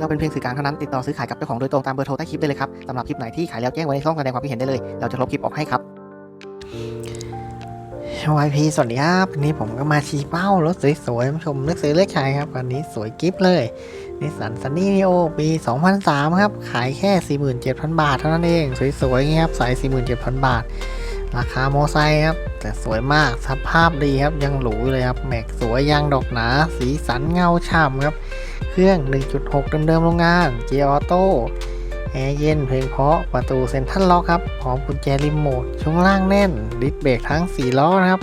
เราเป็นเพียงสื่อกลางเท่านั้นติดต่อซื้อขายกับเจ้าของโดยตรงตามเบอร์โทรใต้คลิปได้เลยครับสำหรับคลิปไหนที่ขายแล้วแจ้งไว้ในช่องแสดงความคิดเห็นได้เลย เราจะลบคลิปออกให้ครับ YP สวัสดีครับวันนี้ผมก็มาชี้เป้ารถสวยๆมาชมเลือกซื้อเลือกใช้ครับวันนี้สวยกิฟเลยนิสสันซันนี่โอปี 2003 ครับ ขายแค่ 47,000 บาทเท่านั้นเอง สวยๆเงี้ยครับใส่47,000 บาท ราคาโมไซค์ครับ แต่สวยมากสภาพดีครับยังหรูเลยครับ แม็กสวยยางดอกหนา สีสันเงาฉ่ำครับ เครื่อง 1.6 เดิมๆโรงงานเกียร์ออโต้แอร์เย็นเพลงเพราะประตูเซ็นทรัลล็อกครับพร้อมกุญแจรีโมทช่วงล่างแน่น ดิสเบรกทั้ง 4 ล้อนะครับ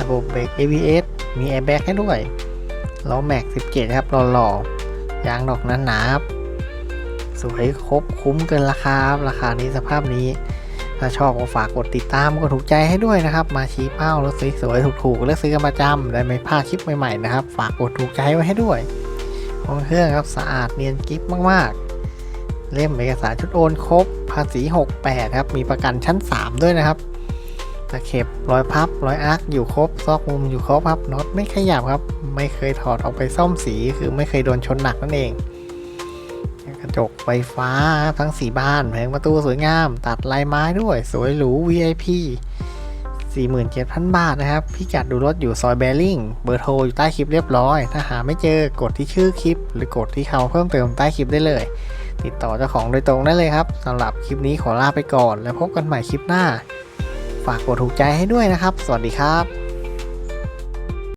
ระบบเบรก ABS มีแอร์แบ็กให้ด้วยล้อแม็ก 17 ครับหล่อๆยางดอกหนาๆครับสวยครบคุ้มเกินราคาครับราคานี้สภาพนี้ ถ้าชอบก็ฝากกดติดตามกดถูกใจให้ด้วยนะครับ มาชี้เป้ารถสวยๆถูกๆเลือกซื้อกันประจำได้ไม่พลาดคลิปใหม่ๆนะครับ ฝากกดถูกใจไว้ให้ด้วย ห้องเครื่องครับสะอาดเนียนกิ๊บมาก ๆ เล่มเอกสารชุดโอนครบ ภาษี 68 ครับ มีประกันชั้น 3 ด้วยนะครับตะเข็บรอยพับรอยอาร์คอยู่ครบ ซอกมุมอยู่ครบครับน็อตไม่ขยับครับ ไม่เคยถอดออกไปซ่อมสีคือไม่เคยโดนชนหนักนั่นเอง กระจกไฟฟ้าทั้ง4บานแผงประตูสวยงาม ตัดลายไม้ด้วย สวยหรู VIP 47,000 บาทนะครับพี่กัดดูรถอยู่ซอยแบริ่ง เบอร์โทรอยู่ใต้คลิปเรียบร้อย ถ้าหาไม่เจอกดที่ชื่อคลิป หรือกดที่เขาเพิ่มเติมใต้คลิปได้เลย ติดต่อเจ้าของโดยตรงได้เลยครับสำหรับคลิปนี้ขอลาไปก่อน แล้วพบกันใหม่คลิปหน้า ฝากกดถูกใจให้ด้วยนะครับ สวัสดีครับ